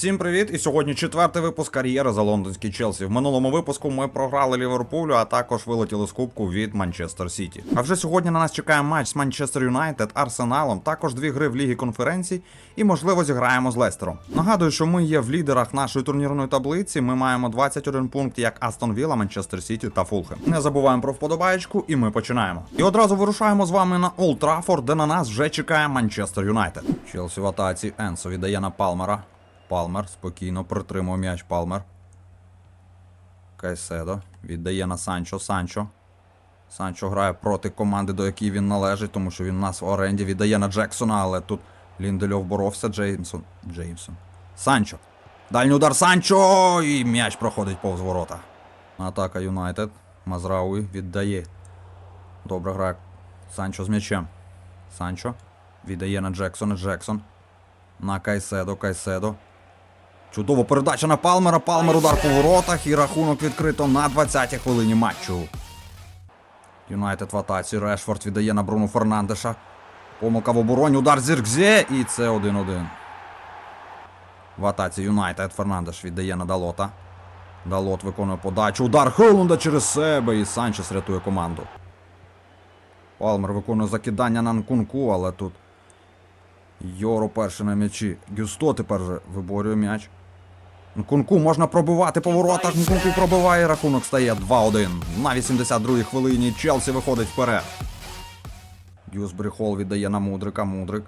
Всім привіт! І сьогодні четвертий випуск кар'єри за лондонський Челсі. В минулому випуску ми програли Ліверпулю, а також вилетіли з кубку від Манчестер Сіті. А вже сьогодні на нас чекає матч з Манчестер Юнайтед, Арсеналом, також дві гри в Лігі конференцій і, можливо, зіграємо з Лестером. Нагадую, що ми є в лідерах нашої турнірної таблиці. Ми маємо 21 пункт, як Астон Вілла, Манчестер Сіті та Фулхем. Не забуваємо про вподобаєчку, і ми починаємо. І одразу вирушаємо з вами на Олд Траффорд, де на нас вже чекає Манчестер Юнайтед. Челсі в атаці Енсо віддає на Палмера. Палмер спокійно притримує м'яч Палмер. Кайседо віддає на Санчо. Санчо. Санчо грає проти команди, до якої він належить, тому що він у нас в оренді віддає на Джексона, але тут Ліндельов боровся. Джеймсон. Джеймсон. Санчо. Дальній удар Санчо! І м'яч проходить повз ворота. Атака Юнайтед. Мазрауї віддає. Добре грає. Санчо з м'ячем. Санчо. Віддає на Джексона. Джексон. На Кайседо. Кайседо. Чудова передача на Палмера. Палмер удар по воротах і рахунок відкрито на 20-й хвилині матчу. Юнайтед в атаці. Решфорд віддає на Бруну Фернандеша. Помилка в обороні. Удар Зіркзе. І це 1-1. В атаці Юнайтед Фернандеш віддає на Далота. Далот виконує подачу. Удар Хелунда через себе. І Санчес рятує команду. Палмер виконує закидання на Нкунку, але тут. Йоро перший на м'ячі. Гюсто тепер же виборює м'яч. Нкунку можна пробивати по воротах. Нкунку пробиває. Рахунок стає 2-1. На 82-й хвилині Челсі виходить вперед. Дюсбрі Холл віддає на Мудрика. Мудрик.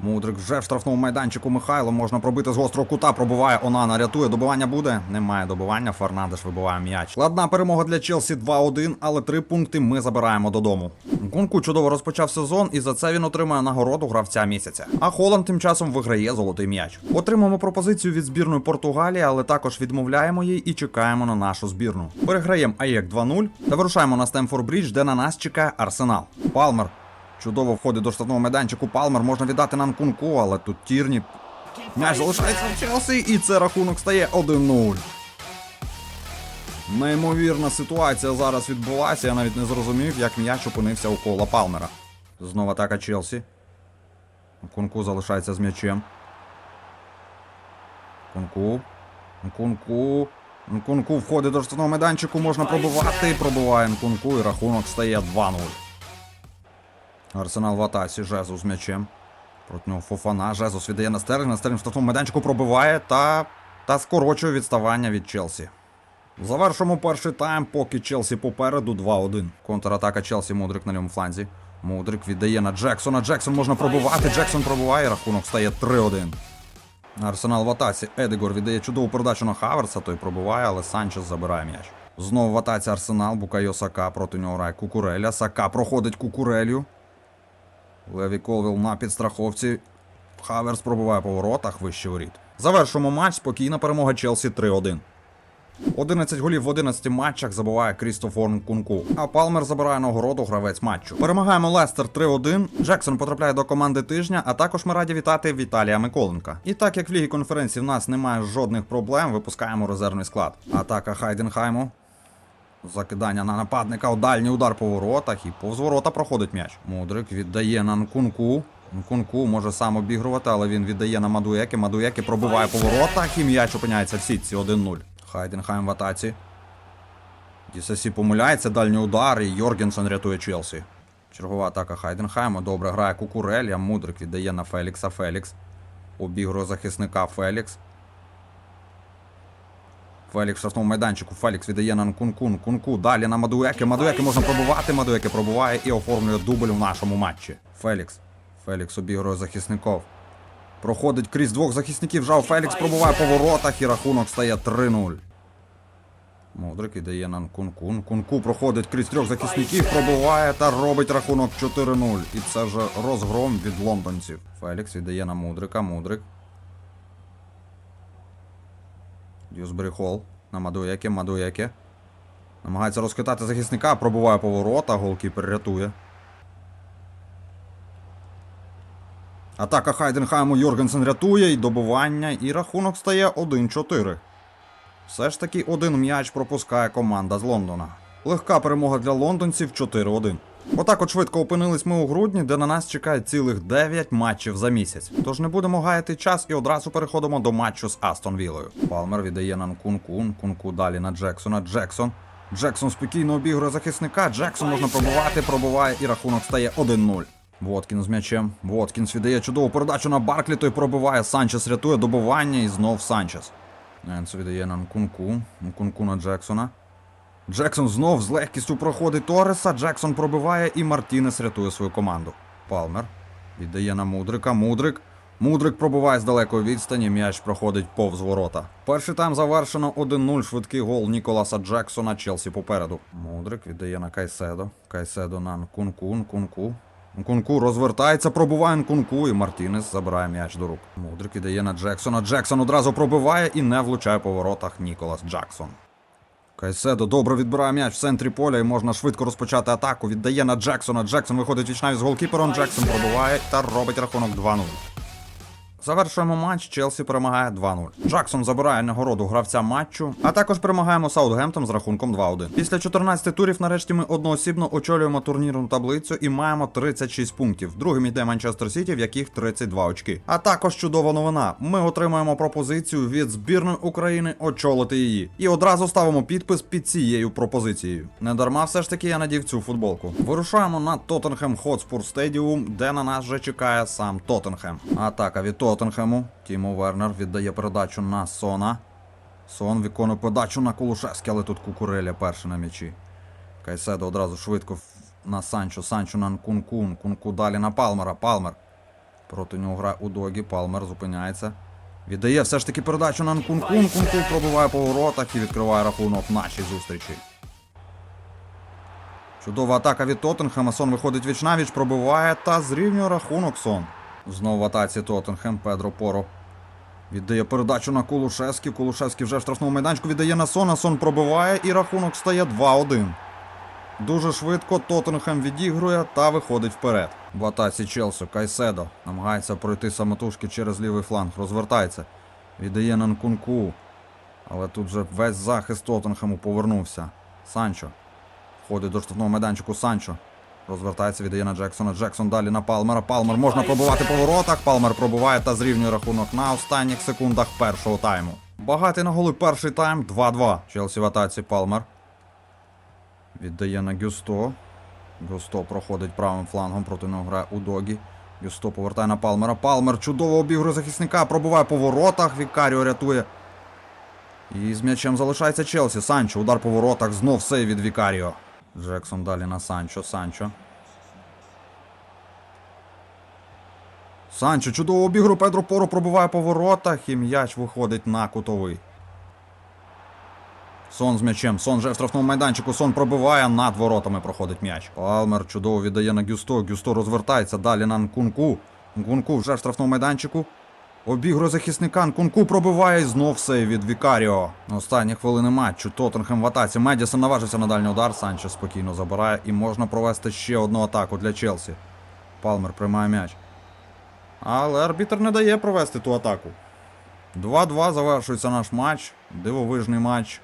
Мудрик вже в штрафному майданчику Михайло. Можна пробити з гострого кута. Пробиває Онана. Рятує. Добивання буде. Немає добивання. Фернандеш вибиває м'яч. Складна перемога для Челсі 2-1, але три пункти ми забираємо додому. Гунку чудово розпочав сезон, і за це він отримує нагороду гравця місяця. А Холланд тим часом виграє золотий м'яч. Отримуємо пропозицію від збірної Португалії, але також відмовляємо їй і чекаємо на нашу збірну. Переграємо АЄК 2-0 та вирушаємо на Стемфорд Брідж, де на нас чекає Арсенал. Палмер Чудово входить до штрафного майданчику. Палмер можна віддати на Нкунку, але тут Тірні. М'яч залишається в Челсі, і це рахунок стає 1-0. Неймовірна ситуація зараз відбулася. Я навіть не зрозумів, як м'яч опинився у кола Палмера. Знову атака Челсі. Нкунку залишається з м'ячем. Нкунку. Нкунку. Нкунку входить до штрафного майданчику, можна пробивати. Пробиває Нкунку і рахунок стає 2-0. Арсенал в атаці, Жезус з м'ячем. Проти нього Фофана. Жезус віддає на Стерлінг. Стерлінг в штрафному майданчику пробиває та, та скорочує відставання від Челсі. Завершимо перший тайм, поки Челсі попереду 2-1. Контратака Челсі, Мудрик на лівому фланзі. Мудрик віддає на Джексона. Джексон можна пробивати. Джексон пробиває. Рахунок стає 3-1. Арсенал в атаці. Едегор віддає чудову передачу на Хаверса, той пробиває, але Санчес забирає м'яч. Знову в атаці Арсенал, Букайо Сака проти нього грає Кукуреля. Сака проходить Кукурелю. Леві Колвіл на підстраховці. Хаверс пробиває по воротах вище воріт. Завершуємо матч. Спокійна перемога Челсі 3-1. 11 голів в 11 матчах забиває Крістофор Нкунку. А Палмер забирає нагороду гравець матчу. Перемагаємо Лестер 3-1. Джексон потрапляє до команди тижня, а також ми раді вітати Віталія Миколенка. І так як в лігі конференції в нас немає жодних проблем, випускаємо резервний склад. Атака Хайденхайму. Закидання на нападника, дальній удар по воротах і повз ворота проходить м'яч. Мудрик віддає на Нкунку. Нкунку може сам обігрувати, але він віддає на Мадуеки. Мадуеки пробиває по воротах і м'яч опиняється в сітці 1-0. Хайденхайм в атаці. Дісасі помиляється, дальній удар, і Йоргенсен рятує Челсі. Чергова атака Хайденхайму. Добре грає Кукурель, Мудрик віддає на Фелікса. Фелікс. Обігрує захисника Фелікс. Фелікс в штрафному майданчику. Фелікс віддає на Нкунку. Нкунку. Далі на Мадуеки. Мадуеки можна пробувати. Мадуеки пробуває і оформлює дубль в нашому матчі. Фелікс. Фелікс обігрує захисників. Проходить крізь двох захисників. Жав Фелікс пробуває по воротах і рахунок стає 3-0. Мудрик віддає на Нкунку. Нкунку проходить крізь трьох захисників, пробуває та робить рахунок 4-0. І це вже розгром від лондонців. Фелікс віддає на Мудрика. Мудрик. Дюсбері Холл на Мадуєке, Мадуєке. Намагається розхитати захисника, пробуває поворота, голкіпер рятує. Атака Хайденхайму Йоргенсен рятує і добивання, і рахунок стає 1-4. Все ж таки один м'яч пропускає команда з Лондона. Легка перемога для лондонців 4-1. Отак от швидко опинились ми у грудні, де на нас чекає цілих 9 матчів за місяць. Тож не будемо гаяти час і одразу переходимо до матчу з Астон Вілою. Палмер віддає на Нкунку, Нкунку далі на Джексона. Джексон. Джексон спокійно обігрує захисника. Джексон можна пробувати, пробуває і рахунок стає 1-0. Воткін з м'ячем. Воткінс віддає чудову передачу на Барклі, той пробиває. Санчес рятує добування і знов Санчес. Енс віддає на Нкунку. Нкунку на Джексона. Джексон знов з легкістю проходить Торреса. Джексон пробиває і Мартінес рятує свою команду. Палмер віддає на Мудрика. Мудрик. Мудрик пробиває з далекої відстані. М'яч проходить повз ворота. Перший тайм завершено 1-0. Швидкий гол Ніколаса Джексона. Челсі попереду. Мудрик віддає на Кайседо. Кайседо на Нкунку. Нкунку. Нкунку розвертається, пробиває Нкунку і Мартінес забирає м'яч до рук. Мудрик віддає на Джексона. Джексон одразу пробиває і не влучає по воротах Ніколас Джексон. Кайседо добре відбирає м'яч в центрі поля і можна швидко розпочати атаку. Віддає на Джексона. Джексон виходить вічнаві з голкіпером. Джексон пробиває та робить рахунок 2-0. Завершуємо матч. Челсі перемагає 2-0. Джексон забирає нагороду гравця матчу, а також перемагаємо Саутгемптон з рахунком 2-1. Після 14 турів нарешті ми одноосібно очолюємо турнірну таблицю і маємо 36 пунктів. Другим йде Манчестер Сіті, в яких 32 очки. А також чудова новина. Ми отримаємо пропозицію від збірної України очолити її. І одразу ставимо підпис під цією пропозицією. Не дарма все ж таки я надів цю футболку. Вирушаємо на Тоттенхем Хотспур Стедіум, де на нас вже чекає сам Тоттенхем. Атака від Тоттенхему. Тімо Вернер віддає передачу на Сона. Сон виконує подачу на Кулушевський, але тут Кукуреля перший на м'ячі. Кайседо одразу швидко на Санчо. Санчо на Нкунку. Нкунку далі на Палмера. Палмер. Проти нього грає Удогі. Палмер зупиняється. Віддає все ж таки передачу на Нкунку. Нкунку пробиває по воротах і відкриває рахунок нашій зустрічі. Чудова атака від Тоттенхема. Сон виходить віч навіч, пробиває та зрівнює рахунок Сон. Знову в атаці Тоттенхем. Педро Поро Віддає передачу на Кулушевський. Кулушевський вже в штрафному майданчику віддає на Сона. Сон пробиває і рахунок стає 2-1. Дуже швидко Тоттенхем відігрує та виходить вперед. В атаці Челсі Кайседо намагається пройти самотужки через лівий фланг. Розвертається. Віддає на Нкунку. Але тут же весь захист Тоттенхему повернувся. Санчо. Входить до штрафного майданчику Санчо. Розвертається, віддає на Джексона. Джексон далі на Палмера. Палмер можна пробувати по воротах. Палмер пробиває та зрівнює рахунок на останніх секундах першого тайму. Багатий на голи перший тайм 2-2. Челсі в атаці Палмер. Віддає на Гюсто. Гюсто проходить правим флангом проти нього грає Удогі. Гюсто повертає на Палмера. Палмер чудово обігрує захисника, пробиває по воротах. Вікаріо рятує. І з м'ячем залишається Челсі. Санчо. Удар по воротах. Знов сейв від Вікаріо. Джексон далі на Санчо. Санчо. Санчо чудово обігрує Педро Поро пробиває по воротах і м'яч виходить на кутовий. Сон з м'ячем. Сон вже в штрафному майданчику. Сон пробиває, над воротами проходить м'яч. Палмер чудово віддає на Гюсто. Гюсто розвертається далі на Нкунку. Нкунку вже в штрафному майданчику. Обігрує захисника. Нкунку пробиває знов сейв від Вікаріо. Останні хвилини матчу. Тоттенхем в атаці. Медісон наважився на дальній удар. Санчес спокійно забирає і можна провести ще одну атаку для Челсі. Палмер приймає м'яч. Але арбітр не дає провести ту атаку. 2-2 завершується наш матч. Дивовижний матч.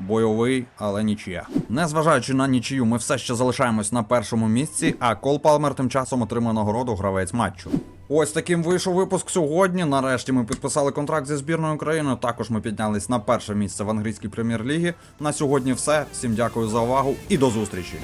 Бойовий, але нічия. Незважаючи на нічию, ми все ще залишаємось на першому місці, а Кол Палмер тим часом отримує нагороду гравець матчу. Ось таким вийшов випуск сьогодні. Нарешті ми підписали контракт зі збірною України. Також ми піднялись на перше місце в англійській прем'єр-лігі. На сьогодні все. Всім дякую за увагу і до зустрічі.